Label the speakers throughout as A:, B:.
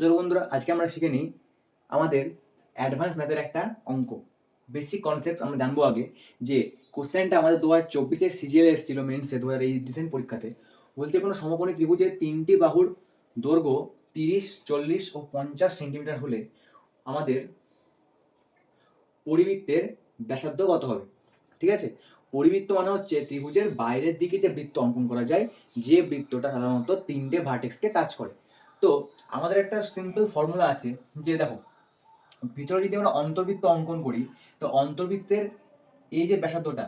A: চলো বন্ধুরা, আজকে আমরা শিখে নিই আমাদের অ্যাডভান্স ম্যাথের একটা অঙ্ক। বেসিক কনসেপ্ট আমরা জানব আগে যে কোশ্চেনটা আমাদের দু হাজার চব্বিশের সিজিএল এসেছিল মেন্সে দু হাজার এই রিসেন্ট পরীক্ষাতে। বলছে কোনো সমকোণী ত্রিভুজের তিনটি বাহুর দৈর্ঘ্য তিরিশ, চল্লিশ ও পঞ্চাশ সেন্টিমিটার হলে আমাদের পরিবৃত্তের ব্যাসার্ধ কত হবে? ঠিক আছে? পরিবৃত্ত মানে হচ্ছে ত্রিভুজের বাইরের দিকে যে বৃত্ত অঙ্কন করা যায়, যে বৃত্তটা সাধারণত তিনটে ভার্টেক্সকে টাচ করে। তো আমাদের একটা সিম্পল ফর্মুলা আছে যে দেখো, ভিতরে যদি আমরা অন্তর্বৃত্ত অঙ্কন করি, তো অন্তর্বৃত্তের এই যে ব্যাসার্ধটা,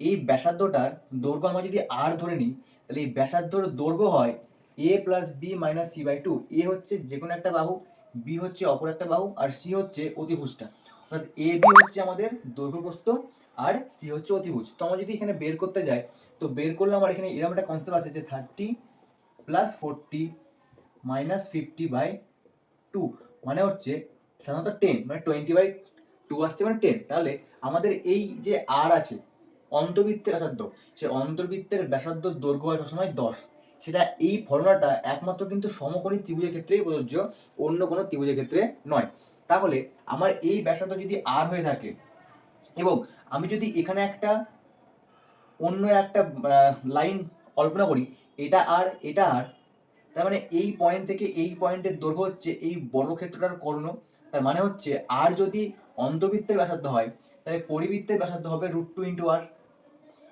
A: এই ব্যাসার্ধটার দৈর্ঘ্য আমরা যদি আর ধরে নিই, তাহলে এই ব্যাসার্ধর দৈর্ঘ্য হয় A plus B minus C by two A হচ্ছে যে কোনো একটা বাহু বি হচ্ছে অপর একটা বাহু, আর সি হচ্ছে অতিভুজটা। অর্থাৎ এ বি হচ্ছে আমাদের দৈর্ঘ্যপ্রস্থ, আর সি হচ্ছে অতিভুজ। তো আমরা যদি এখানে বের করতে যাই, তো বের করলে আমার এখানে এরকম একটা কনসেপ্ট আছে যে thirty plus forty minus fifty by two মানে হচ্ছে সাধারণত টেন মানে টোয়েন্টি বাই টু আসছে মানে টেন তাহলে আমাদের এই যে আর আছে, অন্তর্বৃত্তের ব্যাসার্ধ, সে অন্তর্বৃত্তের ব্যাসার্ধ দৈর্ঘ্য হয় সবসময় দশ। সেটা এই ফর্মুলাটা একমাত্র কিন্তু সমকোণী ত্রিভুজের ক্ষেত্রেই প্রযোজ্য, অন্য কোনো ত্রিভুজের ক্ষেত্রে নয়। তাহলে আমার এই ব্যাসার্ধ যদি আর হয়ে থাকে এবং আমি যদি এখানে একটা অন্য একটা লাইন কল্পনা করি, এটা আর এটা আর তার মানে এই পয়েন্ট থেকে এই পয়েন্টের দৈর্ঘ্য হচ্ছে এই বর্গক্ষেত্রটার কর্ণ। তার মানে হচ্ছে আর যদি অন্তর্বৃত্তের ব্যাসার্ধ হয়, তাহলে পরিবৃত্তের ব্যাসার্ধ হবে রুট টু ইন্টু আর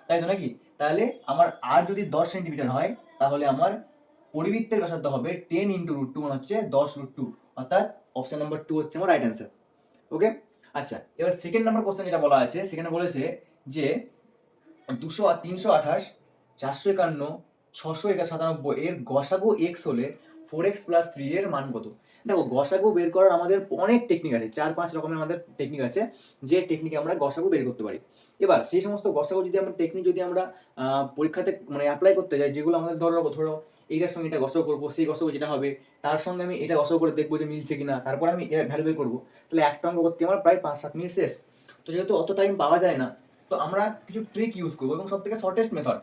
A: তাই তো নাকি? তাহলে আমার আর যদি দশ সেন্টিমিটার হয়, তাহলে আমার পরিবৃত্তের ব্যাসার্ধ হবে টেন ইন্টু রুট টু মানে হচ্ছে দশ রুট টু অর্থাৎ অপশন নাম্বার টু হচ্ছে আমার রাইট অ্যান্সার ওকে আচ্ছা এবার সেকেন্ড নাম্বার কোশ্চেন যেটা বলা আছে, সেখানে বলেছে যে দুশো তিনশো আঠাশ, চারশো একান্ন ছশো একা সাতানব্বই এর গসাগু এক্স হলে ফোর এক্স প্লাস থ্রি এর মান কত? দেখো গসাগু বের করার আমাদের অনেক টেকনিক আছে, চার পাঁচ রকমের আমাদের টেকনিক আছে, যে টেকনিকে আমরা গসাগু বের করতে পারি। এবার, সেই সমস্ত গসাগু যদি আমরা টেকনিক যদি আমরা পরীক্ষাতে মানে অ্যাপ্লাই করতে যাই, যেগুলো আমাদের ধরো ধরো, এইটার সঙ্গে এটা গসাগু করব, সেই গসাগু যেটা হবে, তার সঙ্গে আমি এটা গসাগু করে দেখব যে মিলছে কিনা, তারপর আমি এর ভ্যালু বের করব। তাহলে একটা অঙ্ক করতে আমার প্রায় পাঁচ সাত মিনিট শেষ। তো যেহেতু অত টাইম পাওয়া যায় না, তো আমরা কিছু ট্রিক ইউজ করব, এবং সব থেকে শর্টেস্ট মেথড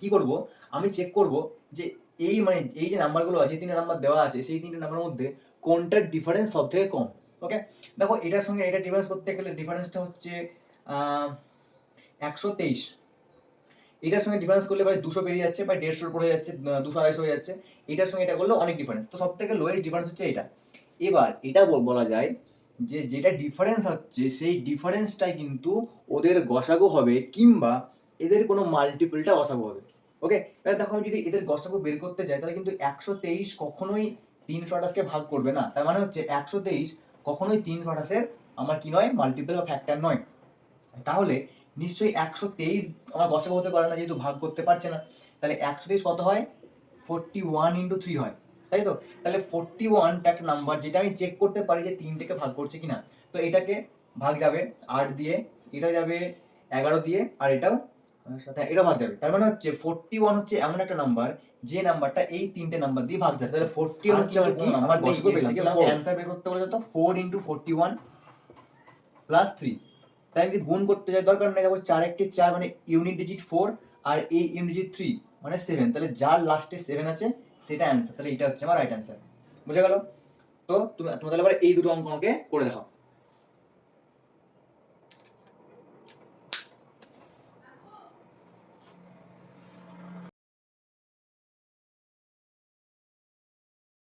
A: কি করব? আমি চেক করব যে এই মানে এই যে নাম্বারগুলো আছে তিনটে নাম্বার দেওয়া আছে, সেই তিনটে নাম্বারের মধ্যে কোনটার ডিফারেন্স সব থেকে কম? ওকে দেখো, এটার সঙ্গে এটা ডিফারেন্স করতে গেলে ডিফারেন্সটা হচ্ছে একশো তেইশ। এটার সঙ্গে ডিফারেন্স করলে ভাই দুশো বেরিয়ে যাচ্ছে বা দেড়শোর পড়ে যাচ্ছে দুশো আড়াইশো হয়ে যাচ্ছে। এটার সঙ্গে এটা করলে অনেক ডিফারেন্স তো সব থেকে লোয়েস্ট ডিফারেন্স হচ্ছে এটা। এবার এটা বলা যায় যে যেটা ডিফারেন্স হচ্ছে, সেই ডিফারেন্সটাই কিন্তু ওদের গসাগু হবে কিংবা এদের কোনো মাল্টিপলটা গসাগু হবে। ওকে এবার দেখো আমি যদি এদের গসাগু বের করতে যাই, তাহলে কিন্তু একশো তেইশ কখনোই তিনশো আঠাশকে ভাগ করবে না। তার মানে হচ্ছে একশো তেইশ কখনোই তিনশো আঠাশের আমার কি নয় মাল্টিপল বা ফ্যাক্টর নয়। তাহলে নিশ্চয়ই একশো তেইশ আমার গসাগু হতে পারে না, যেহেতু ভাগ করতে পারছে না। তাহলে একশো তেইশ কত হয়? ফোরটি ওয়ান ইন্টু থ্রি হয়। তাই তো? তাহলে ফোরটি ওয়ানটা একটা নাম্বার যেটা আমি চেক করতে পারি যে তিনটেকে ভাগ করছে কিনা। তো এটাকে ভাগ যাবে আট দিয়ে, এটা যাবে এগারো দিয়ে, আর এটাও এটা ভাগ যাবে। তার মানে হচ্ছে ফোরটি ওয়ান হচ্ছে এমন একটা নাম্বার যে নাম্বারটা এই তিনটে নাম্বার দিয়ে ভাগ যাচ্ছে। তাহলে ফোরটি ওয়ান হচ্ছে আমার অ্যান্সার বের করতে বলে তো four into forty one plus three তাই আমি গুণ করতে যাই দরকার নেই দেখো চার একটি চার মানে ইউনিট ডিজিট ফোর আর এই ইউনিট ডিজিট থ্রি মানে সেভেন তাহলে যার লাস্টে সেভেন আছে সেটা অ্যান্সার তাহলে এটা হচ্ছে আমার রাইট অ্যান্সার বুঝে গেল? তো তুমি তোমাদের এবার এই দুটো অঙ্ক আমাকে করে দেখাও।